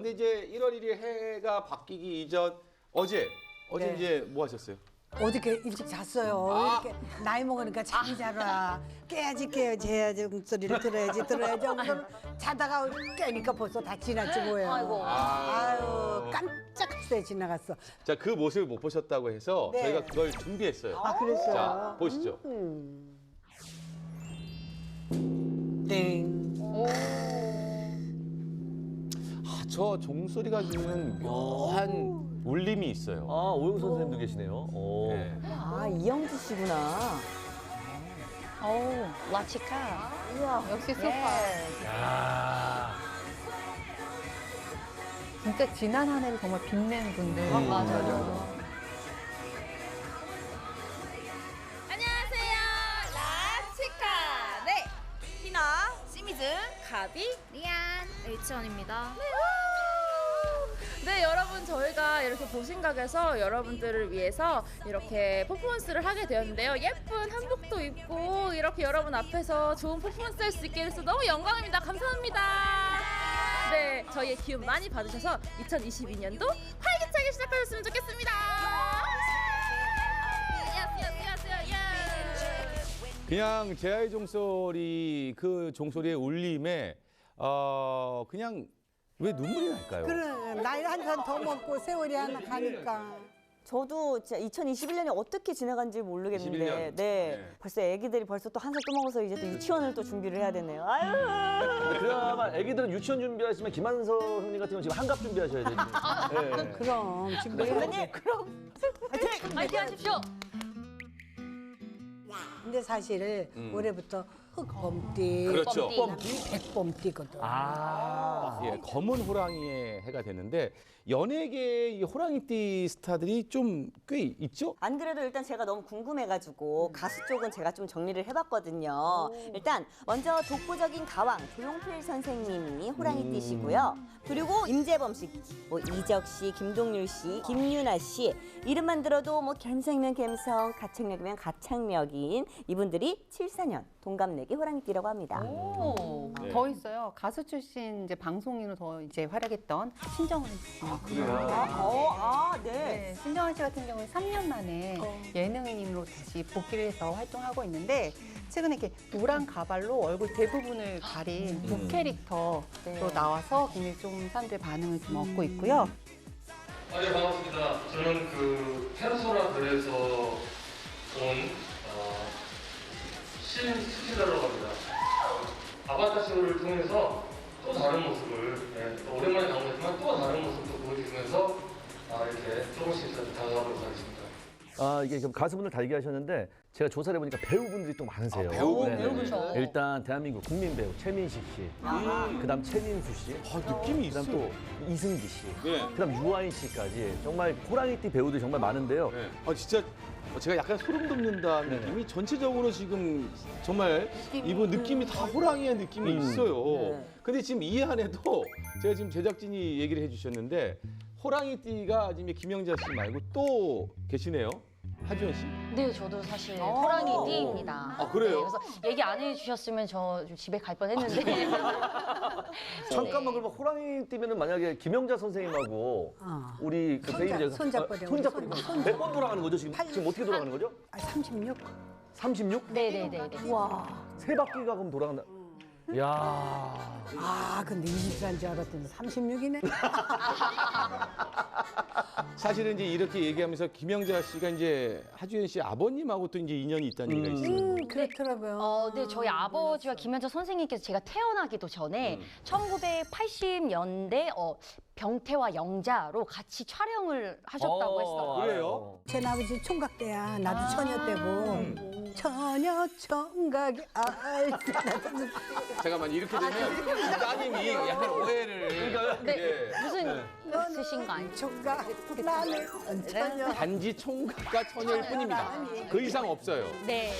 근데 이제 1월 1일 해가 바뀌기 이전 어제 어제 네. 이제 뭐 하셨어요? 어저께 일찍 잤어요. 아. 이렇게 나이 먹으니까 잠이 잘 와. 깨야지 깨야지 해야지 목소리를 들어야지 들어야지 하고서 자다가 깨니까 벌써 다 지났지 뭐예요. 아이고. 아유 깜짝새 지나갔어. 자, 그 모습을 못 보셨다고 해서 네. 저희가 그걸 준비했어요. 아 그랬어요. 자, 보시죠. 땡. 저 종소리가 주는 묘한 울림이 있어요. 아, 오영 선생님도 계시네요. 오. 네. 아, 이영지 씨구나. 어우, 라치카. 우와. 역시 소파. 야. 진짜 지난 한 해를 정말 빛낸 분들. 맞아요. 안녕하세요. 라치카. 네. 희나, 시미즈, 가비, 리안, 에이치원입니다. 네, 저희가 이렇게 보신각에서 여러분들을 위해서 이렇게 퍼포먼스를 하게 되었는데요. 예쁜 한복도 입고 이렇게 여러분 앞에서 좋은 퍼포먼스 할 수 있게 돼서 너무 영광입니다. 감사합니다. 네, 저희의 기운 많이 받으셔서 2022년도 활기차게 시작하셨으면 좋겠습니다. 예스, 예스, 예스, 예스. 그냥 제아의 종소리 그 종소리의 울림에 어 그냥 왜 눈물이 날까요? 그래 나이 한살더 먹고 세월이 하나 가니까. 저도 진짜 2021년이 어떻게 지나간지 모르겠는데, 21년. 네. 네. 벌써 애기들이 벌써 또 한 살 또 먹어서 이제 또 유치원을 또 준비를 해야 되네요. 아유. 그나마 애기들은 유치원 준비하시면 김한서 형님 같은 경우는 지금 한갑 준비하셔야 되죠. 네. 그럼 준비해야지. 선배님, 그럼 화이팅! 화이팅 하십시오. 근데 사실 올해부터 흑범띠, 그렇죠. 백범띠거든. 아. 예, 검은 호랑이의 해가 됐는데 연예계 이 호랑이띠 스타들이 좀 꽤 있죠? 안 그래도 일단 제가 너무 궁금해가지고 가수 쪽은 제가 좀 정리를 해봤거든요. 일단 먼저 독보적인 가왕 조용필 선생님이 호랑이띠시고요. 그리고 임재범 씨, 뭐 이적 씨, 김동률 씨, 김유나 씨 이름만 들어도 뭐 감성이면 감성, 가창력이면 가창력인 이분들이 74년 동갑내 기 호랑이띠라고 합니다. 오, 네. 더 있어요. 가수 출신 이제 방송인으로 더 이제 활약했던 신정은 씨. 아, 어, 아, 네. 네, 신정은 씨 같은 경우는 3년 만에 예능인으로 다시 복귀를 해서 활동하고 있는데 최근에 이렇게 노란 가발로 얼굴 대부분을 가린 북캐릭터로 네. 나와서 굉장히 좀 사람들의 반응을 좀 얻고 있고요. 아, 네, 반갑습니다. 저는 그 아바타 쇼를 통해서 또 다른 모습을, 네, 또 오랜만에 나오지만 또 다른 모습도 보여주면서 아, 이렇게 조금씩 다가가도록 하겠습니다. 아, 이게 지금 가수분들 다 얘기하셨는데 제가 조사를 해보니까 배우분들이 또 많으세요. 아, 배우분들. 네네. 배우분들. 일단 대한민국 국민 배우 최민식 씨, 그다음 최민수 씨, 아, 느낌이 그다음 있어요. 또 이승기 씨, 네. 그다음 유아인 씨까지 정말 호랑이띠 배우들이 정말 많은데요. 네. 아 진짜 제가 약간 소름 돋는다는 네네. 느낌이 전체적으로 지금 정말 이분 느낌이 다 호랑이의 느낌이 음. 있어요. 네. 근데 지금 이 안에도 제가 지금 제작진이 얘기를 해주셨는데 호랑이띠가 지금 김영자 씨 말고 또 계시네요. 하지원 씨. 네, 저도 사실 오. 호랑이 띠입니다. 아, 그래요? 네, 그래서 얘기 안 해주셨으면 저좀 집에 갈 뻔했는데. 잠깐만 그러면 호랑이띠면은 만약에 김영자 선생님하고 어. 우리 그 손잡- 배우 중에서 손잡거려. 아, 손잡거려. 손- 몇번 돌아가는 거죠 지금? 팔- 지금 어떻게 돌아가는 거죠? 아, 36? 36? 네네네네. 와. 세 바퀴가 그럼 돌아간다. 야. 아 근데 24인 줄 알았더니 36이네. 사실은 이제 이렇게 얘기하면서 김영자 씨가 이제 하주연 씨 아버님하고 또 이제 인연이 있다는 얘기가 있어요. 음 그렇더라고요. 어, 네, 저희 아버지와 김현자 선생님께서 제가 태어나기도 전에 음. 1980년대 어, 병태와 영자로 같이 촬영을 하셨다고 어, 했어요. 그래요? 제 아버지 총각 때야. 나도 처녀 때고. 처녀 총각이 알. 잠깐만 이렇게 되면 따님이 약간 오해를 네, 예. 무슨 있으신 거 아니죠? 총각 나는 처녀. 단지 총각과 처녀일 뿐입니다. 그 이상 없어요. 네.